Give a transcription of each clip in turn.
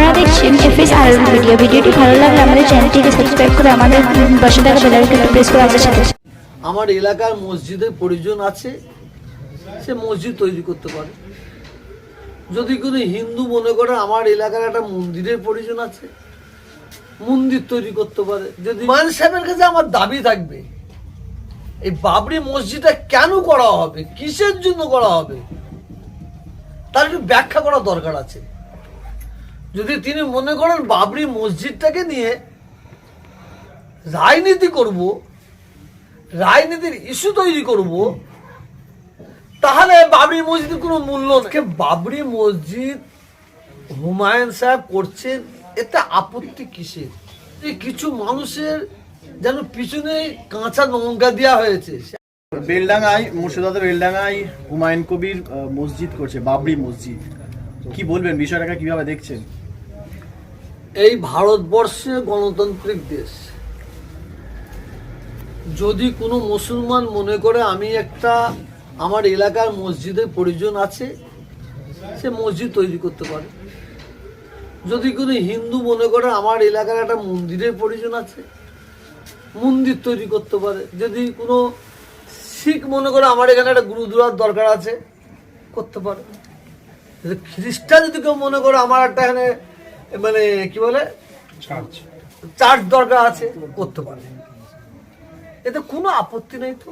আপনারা দেখছেন এফএস আর ভিডিও ভিডিওটি ভালো লাগলে আমাদের চ্যানেলটিকে সাবস্ক্রাইব করে আমাদের পাশে থাকা বেল আইকনটি প্রেস করে আমাদের সাথে আমার এলাকার মসজিদের প্রয়োজন আছে সে মসজিদ তৈরি করতে পারে। যদি কোনো হিন্দু মনে করে আমার এলাকার একটা মন্দিরের প্রয়োজন আছে মন্দির তৈরি করতে পারে। যদি মান সাহেবের কাছে আমার দাবি থাকবে এই বাবরি মসজিদটা কেন করা হবে কিসের জন্য করা হবে তার একটু ব্যাখ্যা করা দরকার আছে। যদি তিনি মনে করেন বাবরি মসজিদটাকে নিয়ে রাজনীতি করব রাজনীতির ইস্যু তৈরি করব তাহলে বাবরি মসজিদের কোনো মূল্য নেই। বাবরি মসজিদ হুমায়ুন সাহেব করছেন এতে আপত্তি কিসের? এই কিছু মানুষের যেন পিছনে কাঁচা লঙ্কা দেওয়া হয়েছে। বেলডাঙ্গায় মুর্শিদাবাদের বেলডাঙ্গায় হুমায়ুন কবির মসজিদ করছে বাবরি মসজিদ। কি বলবেন বিষয়টাকে কীভাবে দেখছেন? এই ভারতবর্ষে গণতান্ত্রিক দেশ। যদি কোনো মুসলমান মনে করে আমি একটা আমার এলাকার মসজিদের প্রয়োজন আছে, সে মসজিদ তৈরি করতে পারে। যদি কোনো হিন্দু মনে করে আমার এলাকার একটা মন্দিরের প্রয়োজন আছে, মন্দির তৈরি করতে পারে। যদি কোনো শিখ মনে করে আমার এখানে একটা গুরুদুয়ার দরকার আছে, করতে পারে। খ্রিস্টান যদি কেউ মনে করে আমার একটা এখানে মানে কি বলে? চার্চ দরকার আছে করতে পারে এতে কোনো আপত্তি নেই তো?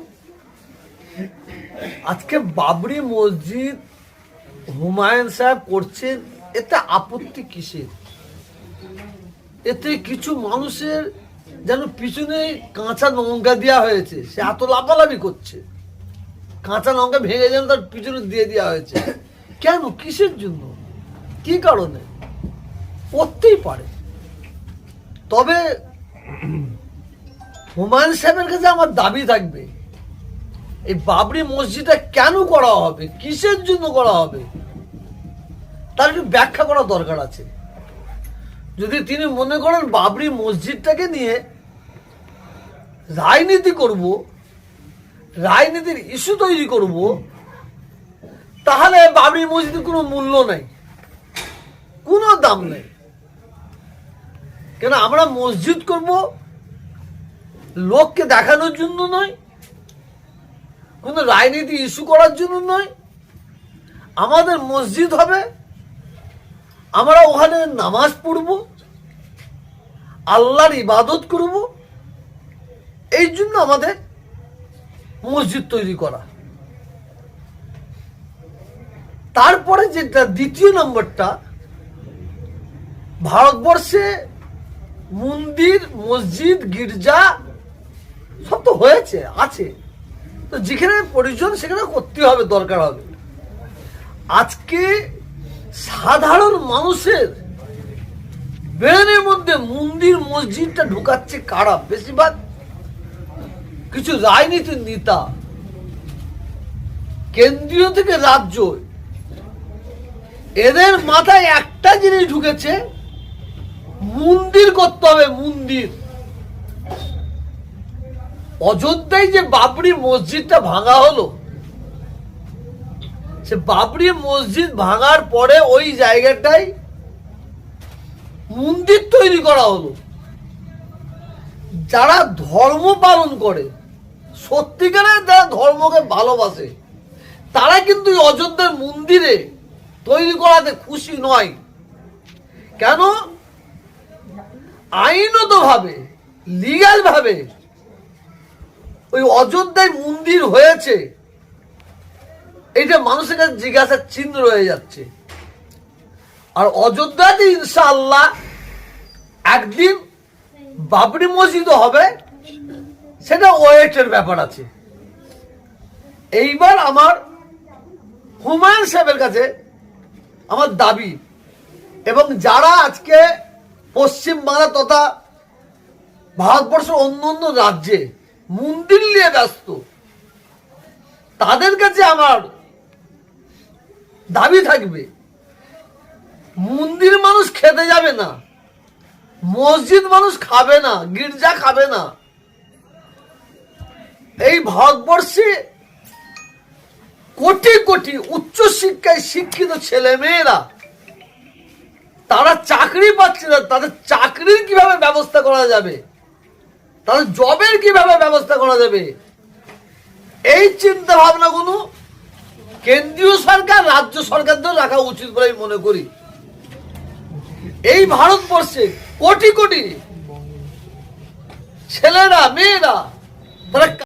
আজকে বাবরি মসজিদ হুমায়ুন সাহেব করছেন এতে আপত্তি কিসের? এতে কিছু মানুষের যেন পিছনে কাঁচা লঙ্কা দেওয়া হয়েছে সে এত লাফালাফি করছে। কাঁচা লঙ্কা ভেঙে যেন তার পিছনে দিয়ে দেওয়া হয়েছে। কেন? কিসের জন্য? কি কারণে? করতেই পারে। তবে হুমায়ুন সাহেবের কাছে আমার দাবি থাকবে, এই বাবরি মসজিদটা কেন করা হবে, কিসের জন্য করা হবে, তার একটু ব্যাখ্যা করা দরকার আছে। যদি তিনি মনে করেন বাবরি মসজিদটাকে নিয়ে রাজনীতি করব, রাজনীতির ইস্যু তৈরি করব, তাহলে বাবরি মসজিদের কোনো মূল্য নেই, কোনো দাম নেই। কেন আমরা মসজিদ করব? লোককে দেখানোর জন্য নয়। কোনো রাজনীতি ইস্যু করার জন্য নয়। আমাদের মসজিদ হবে। আমরা ওখানে নামাজ পড়ব। আল্লাহর ইবাদত করব। এই জন্য আমাদের মসজিদ তৈরি করা। তারপরে যেটা দ্বিতীয় নম্বরটা, ভারতবর্ষে মন্দির, মসজিদ, গির্জা, সব তো হয়েছে, আছে। তো যেখানে প্রয়োজন সেখানে করতে হবে, দরকার হবে। আজকে সাধারণ মানুষের ব্রেনের মধ্যে মন্দির, মসজিদটা ঢুকাচ্ছে কারা? বেশিরভাগ কিছু রাজনীতির নেতা, কেন্দ্রীয় থেকে রাজ্য। এদের মাথায় একটা জিনিস ঢুকেছে মন্দির করতে হবে, মন্দির। অযোধ্যায় যে বাবরি মসজিদটা ভাঙা হলো, সে বাবরি মসজিদ ভাঙার পরে ওই জায়গাটায় মন্দির তৈরি করা হলো। যারা ধর্ম পালন করে, সত্যিকারের যারা ধর্মকে ভালোবাসে, তারা কিন্তু অযোধ্যার মন্দিরে তৈরি করাতে খুশি নয়। কেন? আইনত ভাবে লিগাল ভাবে ওই অযোধ্যায় মন্দির হয়েছে এটা মানুষের কাছে জিজ্ঞাসার চিহ্ন রয়ে যাচ্ছে। আর অযোধ্যাতে ইনশাআল্লাহ একদিন বাবরি মসজিদও হবে, সেটা ওয়েটের ব্যাপার আছে। এইবার আমার হুমায়ুন সাহেবের কাছে আমার দাবি, এবং যারা আজকে পশ্চিম বাংলা তথা ভারতবর্ষের অন্য অন্য রাজ্যে মন্দির নিয়ে ব্যস্ত। তাদের কাছে আমার দাবি থাকবে, মন্দির মানুষ খেতে যাবে না, মসজিদ মানুষ খাবে না, গির্জা খাবে না। এই ভারতবর্ষে কোটি কোটি উচ্চ শিক্ষায় শিক্ষিত ছেলে মেয়েরা তারা চাকরি পাচ্ছে না, তাদের চাকরির কীভাবে ব্যবস্থা করা যাবে? তাদের জবের কীভাবে ব্যবস্থা করা যাবে? এই চিন্তা ভাবনাগুলো কেন্দ্রীয় সরকার, রাজ্য সরকার সরকারদের রাখা উচিত বলে আমি মনে করি। এই ভারতবর্ষে কোটি কোটি ছেলেরা, মেয়েরা, তারা